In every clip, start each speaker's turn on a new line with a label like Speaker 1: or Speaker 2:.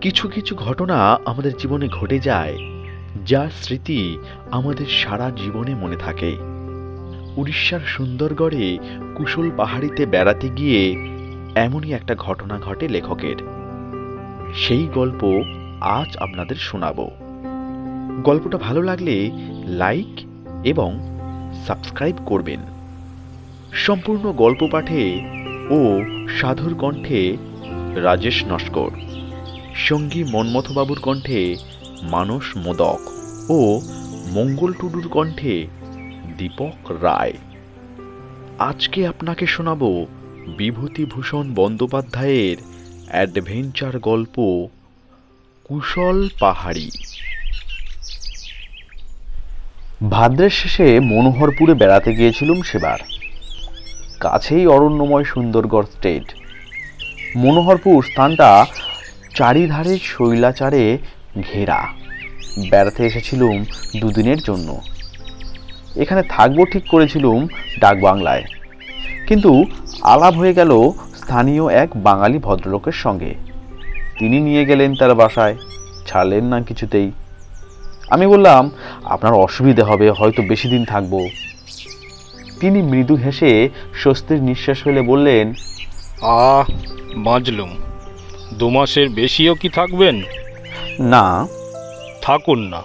Speaker 1: কিছু কিছু ঘটনা আমাদের জীবনে ঘটে যায়, যার স্মৃতি আমাদের সারা জীবনে মনে থাকে। উড়িষ্যার সুন্দরগড়ে কুশল পাহাড়িতে বেড়াতে গিয়ে এমনই একটা ঘটনা ঘটে লেখকের। সেই গল্প আজ আপনাদের শোনাবো। গল্পটা ভালো লাগলে লাইক এবং সাবস্ক্রাইব করবেন। সম্পূর্ণ গল্প পাঠে ও সাধুর কণ্ঠে রাজেশ নস্কর। সঙ্গী মন্মথবাবুর কণ্ঠে মানস মোদক ও মঙ্গল টুডুর কণ্ঠে দীপক রায়। আজকে আপনাকে শোনাবো বিভূতিভূষণ বন্দ্যোপাধ্যায়ের অ্যাডভেঞ্চার গল্প, কুশল পাহাড়ি। ভাদ্রের শেষে মনোহরপুরে বেড়াতে গিয়েছিলুম সেবার। কাছেই অরণ্যময় সুন্দরগড় স্টেট। মনোহরপুর স্থানটা চারিধারে শৈলাচারে ঘেরা। বেড়াতে এসেছিলুম দুদিনের জন্য। এখানে থাকব ঠিক করেছিলুম ডাকবাংলায়। কিন্তু আলাপ হয়ে গেল স্থানীয় এক বাঙালি ভদ্রলোকের সঙ্গে। তিনি নিয়ে গেলেন তার বাসায়, ছাড়লেন না কিছুতেই। আমি বললাম, আপনার অসুবিধে হবে, হয়তো বেশি দিন থাকব। তিনি মৃদু হেসে স্বস্তির নিঃশ্বাস ফেলে বললেন,
Speaker 2: আহ, বাঁচলুম। দু মাসের বেশিও কি থাকবেন?
Speaker 1: না।
Speaker 2: থাকুন না।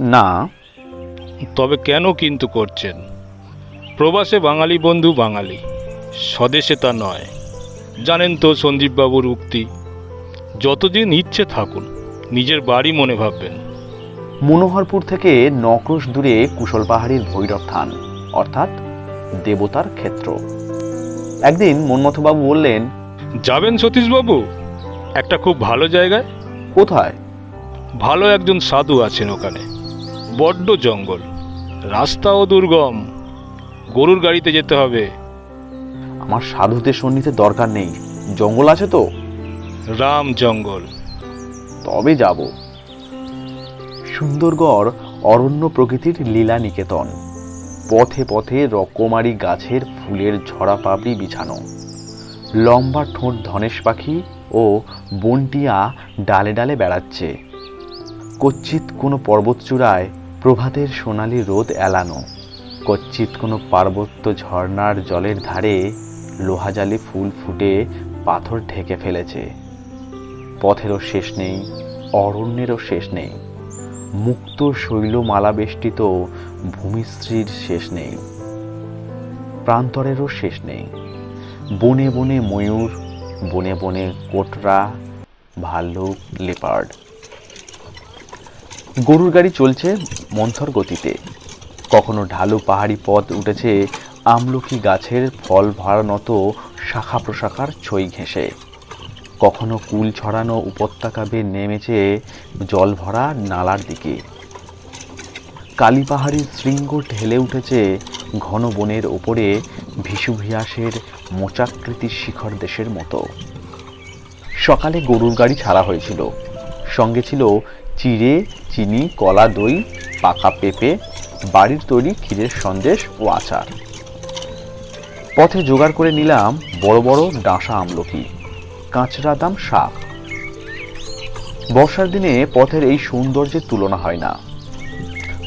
Speaker 1: না।
Speaker 2: তবে কেন কিন্তু করছেন? প্রবাসে বাঙালি বন্ধু বাঙালি স্বদেশে তা নয়। জানেন তো সন্দীপবাবুর উক্তি যতদিন ইচ্ছে থাকুন নিজের বাড়ি মনে ভাববেন।
Speaker 1: মনোহরপুর থেকে নক্রোশ দূরে কুশল পাহাড়ির ভৈরব থান অর্থাৎ দেবতার ক্ষেত্র। একদিন মন্মথবাবু বললেন
Speaker 2: যাবেন সতীশবাবু? একটা খুব ভালো জায়গায়।
Speaker 1: কোথায়?
Speaker 2: ভালো একজন সাধু আছেন ওখানে। বড্ড জঙ্গল। রাস্তাও দুর্গম। গরুর গাড়িতে যেতে হবে।
Speaker 1: আমার সাধুদের সন্নিতে দরকার নেই। জঙ্গল আছে তো?
Speaker 2: রাম জঙ্গল।
Speaker 1: তবে যাব। সুন্দরগড় অরণ্য প্রকৃতির লীলা নিকেতন পথে পথে রকমারি গাছের ফুলের ঝরা পাবড়ি বিছানো। লম্বা ঠোঁট ধনেশ পাখি ও বনটিয়া ডালে ডালে বেড়াচ্ছে। কচ্ছিত কোনো পর্বতচূড়ায় প্রভাতের সোনালি রোদ এলানো। কচ্ছিত কোনো পার্বত্য ঝর্ণার জলের ধারে লোহাজালি ফুল ফুটে পাথর ঢেকে ফেলেছে। পথেরও শেষ নেই, অরণ্যেরও শেষ নেই। মুক্ত শৈলমালা বেষ্টিত ভূমিশ্রীর শেষ নেই। প্রান্তরেরও শেষ নেই। বনে বনে ময়ূর বনে বনে কোটরা, ভাল্লুক, লেপার্ড। গরুর গাড়ি চলছে মন্থর গতিতে। কখনো ঢালু পাহাড়ি পথ উঠেছে আমলকি গাছের ফল ভরানত শাখা প্রশাখার ছই ঘেঁষে। কখনো কুল ছড়ানো উপত্যকা বেয়ে নেমেছে জল ভরা নালার দিকে। কালী পাহাড়ির শৃঙ্গ ঢেলে উঠেছে ঘন বনের ওপরে ভিসুভিয়াসের মোচাকৃতির শিখর দেশের মতো। সকালে গরুর গাড়ি ছাড়া হয়েছিল। সঙ্গে ছিল চিড়ে, চিনি, কলা, দই, পাকা পেঁপে, বাড়ির তৈরি ক্ষীরের সন্দেশ ও আচার। পথে জোগাড় করে নিলাম বড় বড় ডাঁসা আমলকি, কাঁচরা দাম শাক। বর্ষার দিনে পথের এই সৌন্দর্যের তুলনা হয় না।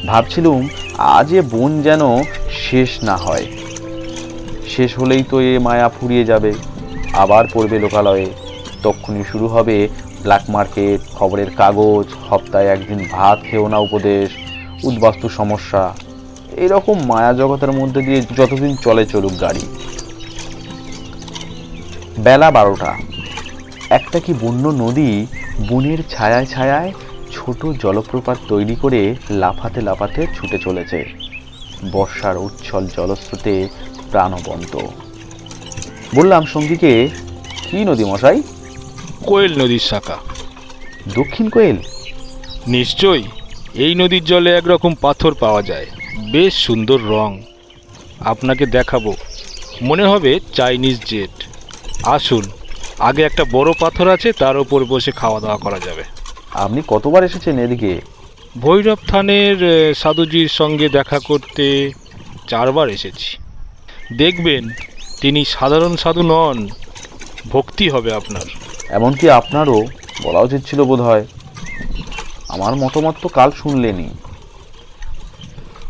Speaker 1: ভাবছিলুম, আজ এ বন যেন শেষ না হয়। শেষ হলেই তো এ মায়া ফুরিয়ে যাবে। আবার পড়বে লোকালয়ে। তক্ষুনি শুরু হবে ব্ল্যাক মার্কেট খবরের কাগজ সপ্তাহে একদিন ভাত খেও না উপদেশ, উদ্বাস্তু সমস্যা। এরকম মায়া জগতের মধ্যে দিয়ে যতদিন চলে চলুক গাড়ি। বেলা বারোটা। একটা কি বন্য নদী বনের ছায়ায় ছায়ায় ছোট জলপ্রপাত তৈরি করে লাফাতে লাফাতে ছুটে চলেছে। বর্ষার উচ্ছল জলস্রোতে প্রাণবন্ত। বললাম সঙ্গীকে কি নদী মশাই?
Speaker 2: কোয়েল নদীর শাখা।
Speaker 1: দক্ষিণ কোয়েল?
Speaker 2: নিশ্চয়ই এই নদীর জলে একরকম পাথর পাওয়া যায়। বেশ সুন্দর রং। আপনাকে দেখাবো। মনে হবে চাইনিজ জেট। আসুন আগে একটা বড় পাথর আছে তার উপর বসে খাওয়া দাওয়া করা যাবে।
Speaker 1: আপনি কতবার এসেছেন এদিকে?
Speaker 2: ভৈরব থানের সাধুজির সঙ্গে দেখা করতে চারবার এসেছি। দেখবেন তিনি সাধারণ সাধু নন, ভক্তি হবে আপনার।
Speaker 1: এমনকি আপনারও বলা উচিত ছিল বোধ হয় আমার মতামত তো কাল শুনলেনি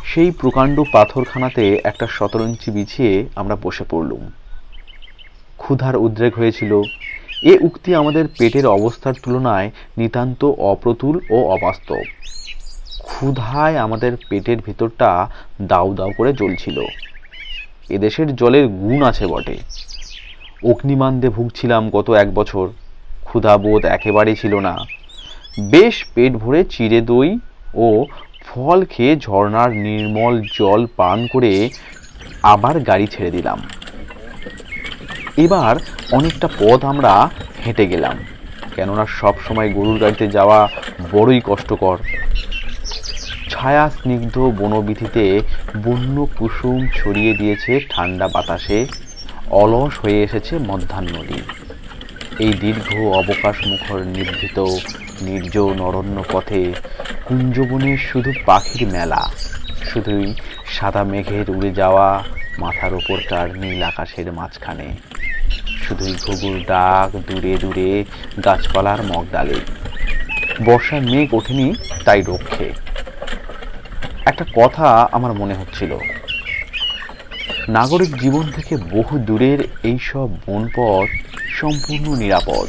Speaker 1: সেই প্রকাণ্ড পাথরখানাতে একটা সতেরো ইঞ্চি বিছিয়ে আমরা বসে পড়লুম। ক্ষুধার উদ্রেক হয়েছিল। এ উক্তি আমাদের পেটের অবস্থার তুলনায় নিতান্ত অপ্রতুল ও অবাস্তব। ক্ষুধায় আমাদের পেটের ভিতরটা দাউ দাউ করে জ্বলছিল। এদেশের জলের গুণ আছে বটে। অগ্নিমান্দে ভুগছিলাম গত এক বছর। ক্ষুধাবোধ একেবারেই ছিল না। বেশ পেট ভরে চিড়ে দই ও ফল খেয়ে ঝর্ণার নির্মল জল পান করে আবার গাড়ি ছেড়ে দিলাম। এবার অনেকটা পথ আমরা হেঁটে গেলাম। কেননা সব সময় গরুর গাড়িতে যাওয়া বড়ই কষ্টকর। ছায়া স্নিগ্ধ বনবিথিতে বন্য কুসুম ছড়িয়ে দিয়েছে ঠান্ডা বাতাসে। অলস হয়ে এসেছে মধ্যাহ্নদী। এই দীর্ঘ অবকাশ মুখর নিভৃত, নির্জন অরণ্য পথে কুঞ্জবনে শুধু পাখির মেলা, শুধুই সাদা মেঘের উড়ে যাওয়া মাথার ওপরকার নীল আকাশের মাঝখানে, শুধুই ঘুঘুর ডাক দূরে দূরে গাছপালার মগডালে। বর্ষার মেঘ ওঠেনি, তাই রক্ষে। একটা কথা আমার মনে হচ্ছিল। নাগরিক জীবন থেকে বহু দূরের এইসব বনপথ সম্পূর্ণ নিরাপদ।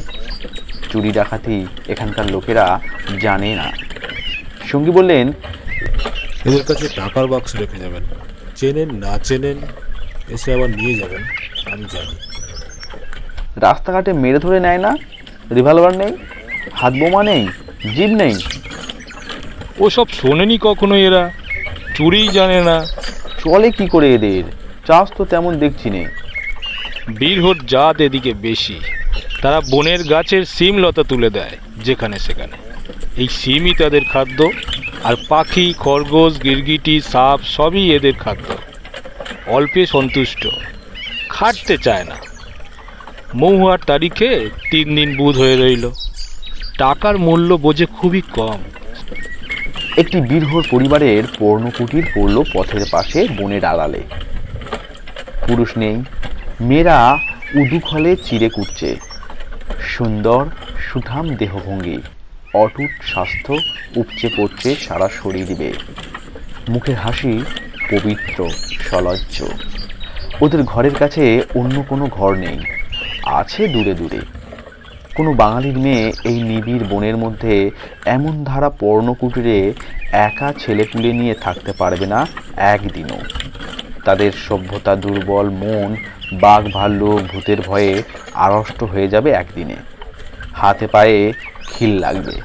Speaker 1: চুরি ডাকাতি এখানকার লোকেরা জানে না। সঙ্গী বললেন
Speaker 3: এদের কাছে টাকার বাক্স রেখে যাবেন। চেনেন না চেনেন এসে আবার নিয়ে যাবেন আমি জানি।
Speaker 1: রাস্তাঘাটে মেরে ধরে নেয় না? রিভলভার নেই? হাত বোমা নেই? জিপ নেই?
Speaker 2: ওসব শোনেনি কখনো এরা? চুরিই জানে না।
Speaker 1: চলে কি করে এদের? চাষ তো তেমন দেখছি নে।
Speaker 2: বীরহট জাত এদিকে বেশি। তারা বনের গাছের সিম লতা তুলে দেয় যেখানে সেখানে। এই সিমই তাদের খাদ্য আর পাখি খরগোশ গিরগিটি সাপ সবই এদের খাদ্য। অল্পে সন্তুষ্ট। খাটতে চায় না। মহুয়ার তারিখে তিন দিন বুধ হয়ে রইল। টাকার মূল্য বোঝে খুবই কম।
Speaker 1: একটি বীরহর পরিবারের পর্ণকুটির পড়ল পথের পাশে বনের আড়ালে। পুরুষ নেই, মেয়েরা উদুখলে চিড়ে কুটছে। সুন্দর, সুঠাম দেহভঙ্গি, অটুট স্বাস্থ্য উপচে পড়ছে সারা শরীর। বেয়ে মুখের হাসি পবিত্র, সলজ্জ। ওদের ঘরের কাছে অন্য কোনো ঘর নেই, আছে দূরে দূরে। কোনো বাঙালির মেয়ে এই নিবিড় বনের মধ্যে এমন ধারা পর্ণকুটিরে একা ছেলেপুলে নিয়ে থাকতে পারবে না একদিনও। তাদের সভ্যতা দুর্বল মন, বাঘ ভাল্লুক, ভূতের ভয়ে আড়ষ্ট হয়ে যাবে একদিনে। হাতে পায়ে খিল লাগবে।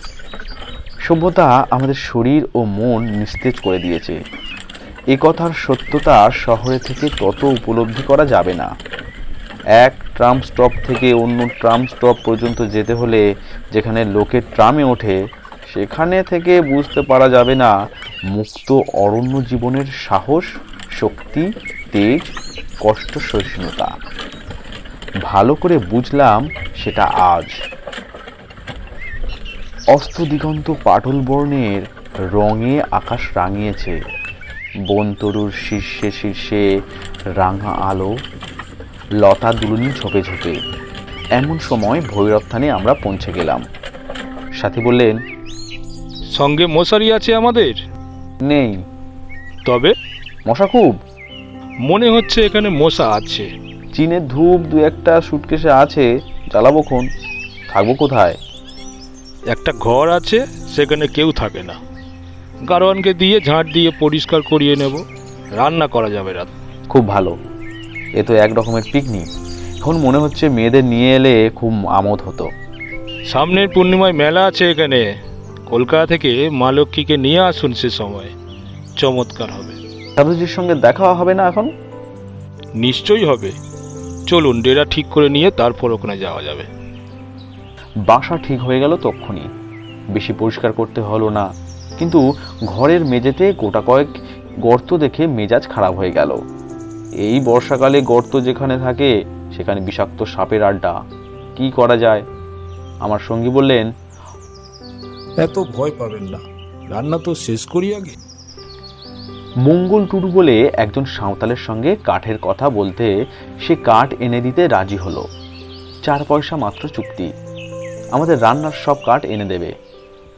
Speaker 1: সভ্যতা আমাদের শরীর ও মন নিস্তেজ করে দিয়েছে। এ কথার সত্যতা শহরে থেকে তত উপলব্ধি করা যাবে না। এক ট্রাম স্টপ থেকে অন্য ট্রাম স্টপ পর্যন্ত যেতে হলে যেখানে লোকে ট্রামে ওঠে, সেখানে থেকে বুঝতে পারা যাবে না, মুক্ত অরণ্য জীবনের সাহস, শক্তি, তেজ, কষ্ট, সহিষ্ণুতা। ভালো করে বুঝলাম সেটা আজ। অস্ত দিগন্ত পাটল বর্ণের রঙে আকাশ রাঙিয়েছে। বনতরুর শীর্ষে শীর্ষে রাঙা আলো লতা দুলুনি ঝোপে ঝোপে। এমন সময় ভৈরবথানে আমরা পৌঁছে গেলাম। সাথী বললেন
Speaker 2: সঙ্গে মশারি আছে আমাদের?
Speaker 1: নেই।
Speaker 2: তবে?
Speaker 1: মশা খুব
Speaker 2: মনে হচ্ছে এখানে মশা আছে।
Speaker 1: চীনের ধূপ দু একটা সুটকেসে আছে জ্বালাবো খন। থাকব কোথায়?
Speaker 2: একটা ঘর আছে সেখানে কেউ থাকে না। গারোয়ানকে দিয়ে ঝাঁট দিয়ে পরিষ্কার করিয়ে নেব। রান্না করা যাবে রাত।
Speaker 1: খুব ভালো। এ তো এক রকমের পিকনিক এখন মনে হচ্ছে মেয়েদের নিয়ে এলে খুব আমোদ হতো।
Speaker 2: সামনের পূর্ণিমায় মেলা আছে এখানে। কলকাতা থেকে মা লক্ষ্মীকে নিয়ে আসুন সে সময়। চমৎকার হবে।
Speaker 1: সাধুজির সঙ্গে দেখা হবে না এখন?
Speaker 2: নিশ্চয়ই হবে। চলুন ডেরা ঠিক করে নিয়ে তারপর ওখানে যাওয়া যাবে।
Speaker 1: বাসা ঠিক হয়ে গেল তক্ষুনি। বেশি পরিষ্কার করতে হলো না। কিন্তু ঘরের মেঝেতে গোটা কয়েক গর্ত দেখে মেজাজ খারাপ হয়ে গেল। এই বর্ষাকালে গর্ত যেখানে থাকে সেখানে বিষাক্ত সাপের আড্ডা। কি করা যায়? আমার সঙ্গী বললেন
Speaker 3: এত ভয় পাবেন না। রান্না তো শেষ করি আগে।
Speaker 1: মঙ্গল টুডু বলে একজন সাঁওতালের সঙ্গে কাঠের কথা বলতে সে কাঠ এনে দিতে রাজি হলো। চার পয়সা মাত্র চুক্তি। আমাদের রান্নার সব কাঠ এনে দেবে।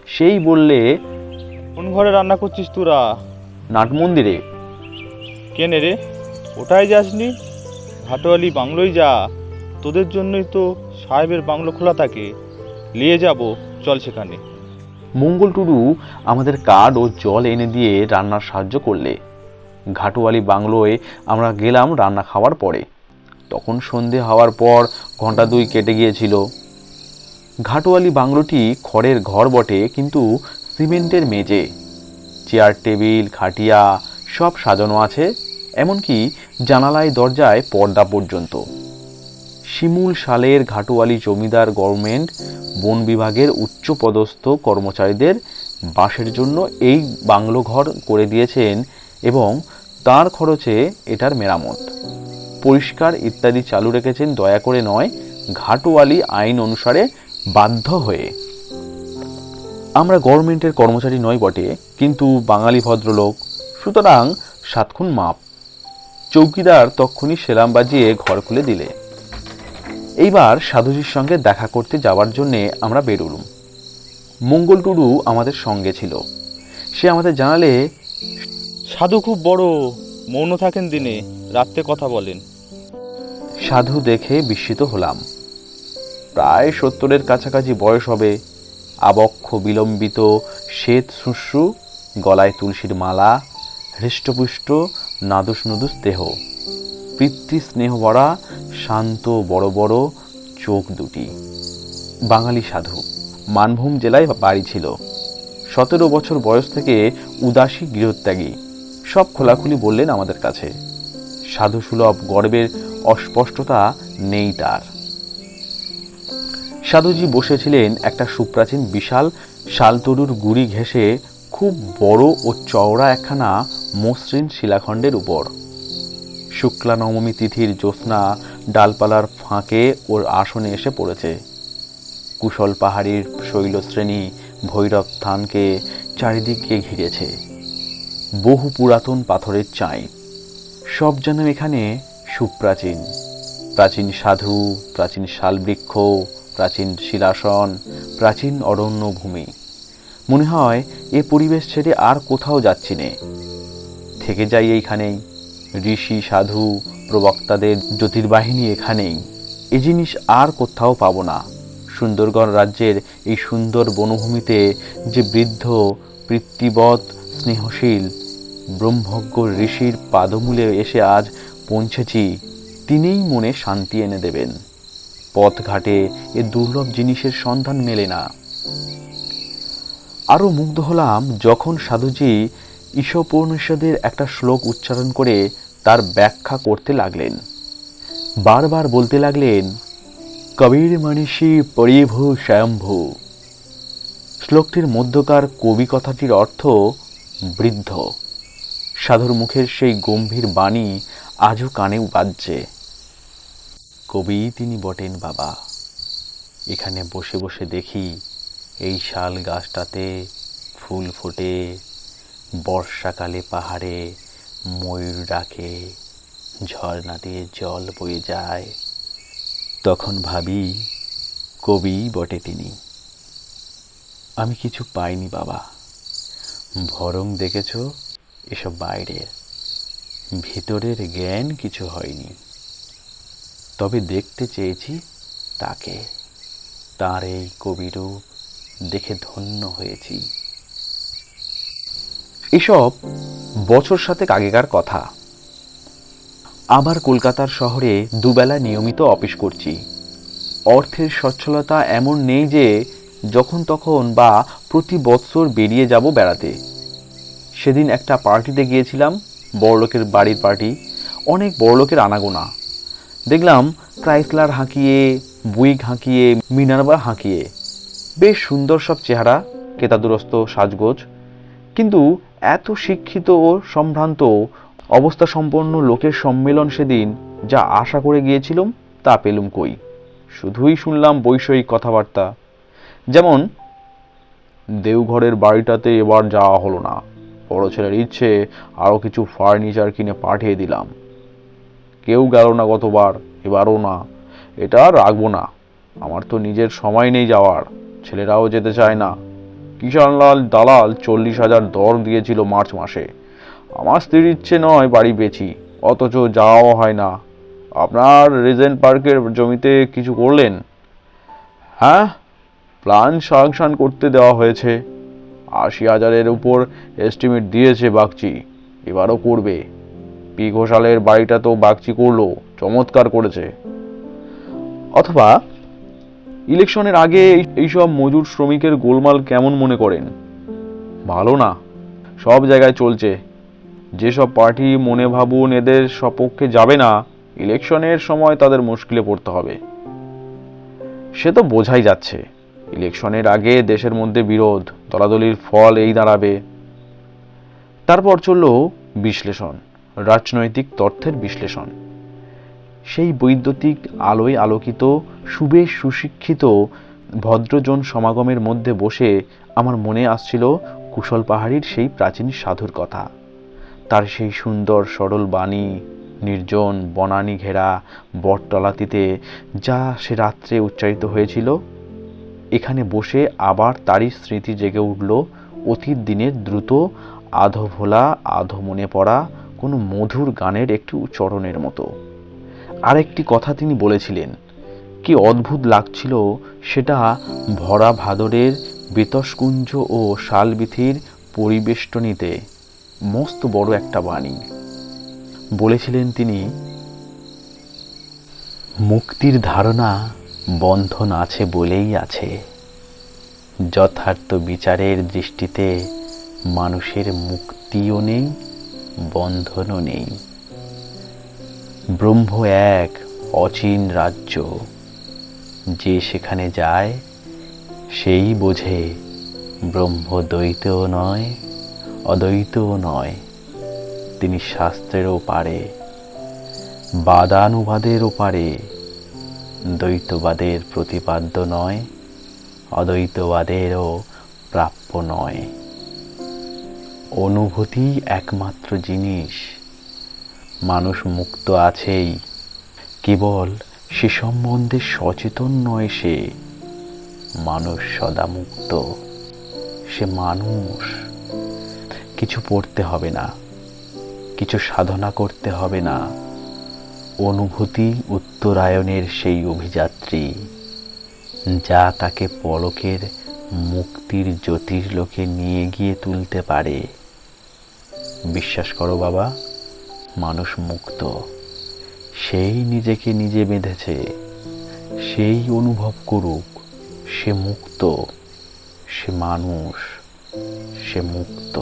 Speaker 1: সেই বললে
Speaker 4: কোন ঘরে রান্না করছিস তোরা?
Speaker 1: নাট মন্দিরে।
Speaker 4: কেনে রে? ওটাই যাসনি? ঘাটোয়ালি বাংলোই যা। তোদের জন্যই তো সাহেবের বাংলো খোলা থাকে। নিয়ে যাব, চল সেখানে।
Speaker 1: মঙ্গল টুডু আমাদের কাঠ ও জল এনে দিয়ে রান্নার সাহায্য করলে। ঘাটুয়ালি বাংলোয় আমরা গেলাম রান্না খাওয়ার পরে। তখন সন্ধে হওয়ার পর ঘণ্টা দুই কেটে গিয়েছিল। ঘাটুয়ালি বাংলোটি খড়ের ঘর বটে, কিন্তু সিমেন্টের মেজে চেয়ার, টেবিল, খাটিয়া সব সাজানো আছে। এমনকি জানালায় দরজায় পর্দা পর্যন্ত। শিমুল সালের ঘাটুয়ালি জমিদার গভর্নমেন্ট, বন বিভাগের উচ্চপদস্থ কর্মচারীদের বাসের জন্য এই বাংলো ঘর করে দিয়েছেন এবং তার খরচে এটার মেরামত। পরিষ্কার ইত্যাদি চালু রেখেছেন দয়া করে নয়, ঘাটুয়ালি আইন অনুসারে বাধ্য হয়ে। আমরা গভর্নমেন্টের কর্মচারী নয় বটে, কিন্তু বাঙালি ভদ্রলোক। সুতরাং সাতক্ষণ মাপ। চৌকিদার তক্ষুনি সেলাম বাজিয়ে ঘর খুলে দিলে। এইবার সাধুজির সঙ্গে দেখা করতে যাওয়ার জন্যে আমরা বেরোলুম। মঙ্গল টুডু আমাদের সঙ্গে ছিল। সে আমাদের জানালে
Speaker 4: সাধু খুব বড় মৌন থাকেন দিনে রাত্রে কথা বলেন।
Speaker 1: সাধু দেখে বিস্মিত হলাম। প্রায় সত্তরের কাছাকাছি বয়স হবে। আবক্ষ বিলম্বিত শ্বেত শুশ্রু গলায় তুলসীর মালা হৃষ্টপুষ্ট নাদুস নুদুস দেহ। পিতৃ স্নেহ ভরা, শান্ত, বড় বড় চোখ দুটি। বাঙালি সাধু। মানভূম জেলায় বাড়ি ছিল। সতেরো বছর বয়স থেকে উদাসী গৃহত্যাগী। সব খোলাখুলি বললেন আমাদের কাছে। সাধু সুলভ গর্বের অস্পষ্টতা নেই তার। সাধুজি বসেছিলেন একটা সুপ্রাচীন বিশাল শালতরুর গুড়ি ঘেঁষে খুব বড় ও চওড়া একখানা মসৃণ শিলাখণ্ডের উপর। শুক্লা নবমী তিথির জ্যোৎস্না ডালপালার ফাঁকে ওর আসনে এসে পড়েছে। কুশল পাহাড়ির শৈলশ্রেণী ভৈরব স্থানকে চারিদিকে ঘিরেছে। বহু পুরাতন পাথরের চাই। সব যেন এখানে সুপ্রাচীন। প্রাচীন সাধু, প্রাচীন শালবৃক্ষ, প্রাচীন শিলাসন, প্রাচীন অরণ্য ভূমি মনে হয় এ পরিবেশ ছেড়ে আর কোথাও যাচ্ছি নে। থেকে যাই এইখানেই। ঋষি, সাধু, প্রবক্তাদের জ্যোতির্বাহিনী এখানেই। এ জিনিস আর কোথাও পাবো না। সুন্দরগড় রাজ্যের এই সুন্দর বনভূমিতে যে বৃদ্ধ পিতৃবৎ স্নেহশীল, ব্রহ্মজ্ঞ ঋষির পাদমূলে এসে আজ পৌঁছেছি, তিনিই মনে শান্তি এনে দেবেন। পথঘাটে এ দুর্লভ জিনিসের সন্ধান মেলে না। আরও মুগ্ধ হলাম যখন সাধুজি ঈশোপনিষদের একটা শ্লোক উচ্চারণ করে তার ব্যাখ্যা করতে লাগলেন। বারবার বলতে লাগলেন, কবির মনীষী পরিভু স্বয়ম্ভু শ্লোকটির মধ্যকার কবি কথাটির অর্থ বৃদ্ধ। সাধুর মুখের সেই গম্ভীর বাণী আজও কানে বাজছে। কবি তিনি বটেন বাবা, এখানে বসে বসে দেখি এই শাল গাছটাতে ফুল ফোটে। বর্ষাকালে পাহাড়ে ময়ূর ডাকে ঝর্ণা দিয়ে জল বয়ে যায়। তখন ভাবি, কবি বটে তিনি। আমি কিছু পাইনি বাবা। ভরং দেখেছ, এসব বাইরের। ভিতরের জ্ঞান কিছু হয়নি। তবে দেখতে চেয়েছি তাকে। তার এই কবিরূপ দেখে ধন্য হয়েছি। এসব বছর সাতেক আগেকার কথা। আবার কলকাতার শহরে দুবেলা নিয়মিত অফিস করছি। অর্থের সচ্ছলতা এমন নেই যে যখন তখন বা প্রতি বৎসর বেরিয়ে যাব বেড়াতে। সেদিন একটা পার্টিতে গিয়েছিলাম, বড়লোকের বাড়ির পার্টি। অনেক বড়লোকের আনাগোনা। দেখলাম ক্রাইসলার হাঁকিয়ে, বুইক হাঁকিয়ে, মিনারবা হাঁকিয়ে। বেশ সুন্দর সব চেহারা, কেতাদুরস্ত সাজগোজ। কিন্তু এত শিক্ষিত ও সম্ভ্রান্ত অবস্থা সম্পন্ন লোকের সম্মেলন সেদিন যা আশা করে গিয়েছিলাম, তা পেলুম কই? শুধুই শুনলাম বৈষয়িক কথাবার্তা। যেমন, দেওঘরের বাড়িটাতে এবার যাওয়া হলো না। বড় ছেলের ইচ্ছে, আরও কিছু ফার্নিচার কিনে পাঠিয়ে দিলাম। কেউ গেল না গতবার, এবারও না। এটা রাখব না। আমার তো নিজের সময় নেই যাওয়ার। ছেলেরাও যেতে চায় না। কিষানলাল দালাল চল্লিশ হাজার দর দিয়েছিল মার্চ মাসে। আমার স্ত্রীর ইচ্ছে নয় বাড়ি বেচি, অথচ যাওয়াও হয় না। আপনার রিজেন্ট পার্কের জমিতে কিছু করলেন? হ্যাঁ প্ল্যান সাংশন করতে দেওয়া হয়েছে। আশি হাজারের উপর এস্টিমেট দিয়েছে বাগচি, এবারও করবে। পি ঘোষালের বাড়িটা তো বাগচি করল, চমৎকার করেছে। অথবা ইলেকশনের আগে এইসব মজুর শ্রমিকের গোলমাল কেমন মনে করেন? ভালো না। সব জায়গায় চলছে। যেসব পার্টি মনে ভাবুন এদের সপক্ষে যাবে না, ইলেকশনের সময় তাদের মুশকিলে পড়তে হবে। সে তো বোঝাই যাচ্ছে, ইলেকশনের আগে দেশের মধ্যে বিরোধ, দলাদলির ফল এই দাঁড়াবে। তারপর চলল বিশ্লেষণ, রাজনৈতিক তথ্যের বিশ্লেষণ। সেই বৈদ্যুতিক আলোয় আলোকিত, সুবেশ সুশিক্ষিত ভদ্রজন সমাগমের মধ্যে বসে আমার মনে আসছিল কুশল পাহাড়ির সেই প্রাচীন সাধুর কথা। তার সেই সুন্দর সরল বাণী, নির্জন বনানী ঘেরা বটতলাতিতে যা সে রাত্রে উচ্চারিত হয়েছিল। এখানে বসে আবার তারই স্মৃতি জেগে উঠল অতীত দিনের দ্রুত আধো ভোলা আধো মনে পড়া কোনো মধুর গানের একটু চরণের মতো। আরেকটি কথা তিনি বলেছিলেন। কি অদ্ভুত লাগছিল সেটা ভরা ভাদরের বেতসকুঞ্জ ও শালবিথির পরিবেষ্টনীতে। মস্ত বড় একটা বাণী। বলেছিলেন তিনি, মুক্তির ধারণা বন্ধন আছে বলেই আছে। যথার্থ বিচারের দৃষ্টিতে মানুষের মুক্তিও নেই, বন্ধনও নেই। ব্রহ্ম এক অচিন রাজ্য। যে সেখানে যায়, সেই বোঝে ব্রহ্ম দ্বৈতও নয়, অদ্বৈতও নয়। তিনি শাস্ত্রেরও পারে বাদানুবাদেরও পারে দ্বৈতবাদের প্রতিপাদ্য নয়, অদ্বৈতবাদেরও প্রাপ্য নয়। অনুভূতি একমাত্র জিনিস মানুষ মুক্ত আছেই। কেবল সে সম্বন্ধে সচেতন নয় সে। মানুষ সদা মুক্ত। সে মানুষ। কিছু পড়তে হবে না। কিছু সাধনা করতে হবে না। অনুভূতি উত্তরায়ণের সেই অভিযাত্রী। যা তাকে পলকের মুক্তির জ্যোতির্লোকে নিয়ে গিয়ে তুলতে পারে। বিশ্বাস করো বাবা মানুষ মুক্ত। সেই নিজেকে নিজে বেঁধেছে। সেই অনুভব করুক, সে মুক্ত। সে মানুষ, সে মুক্ত।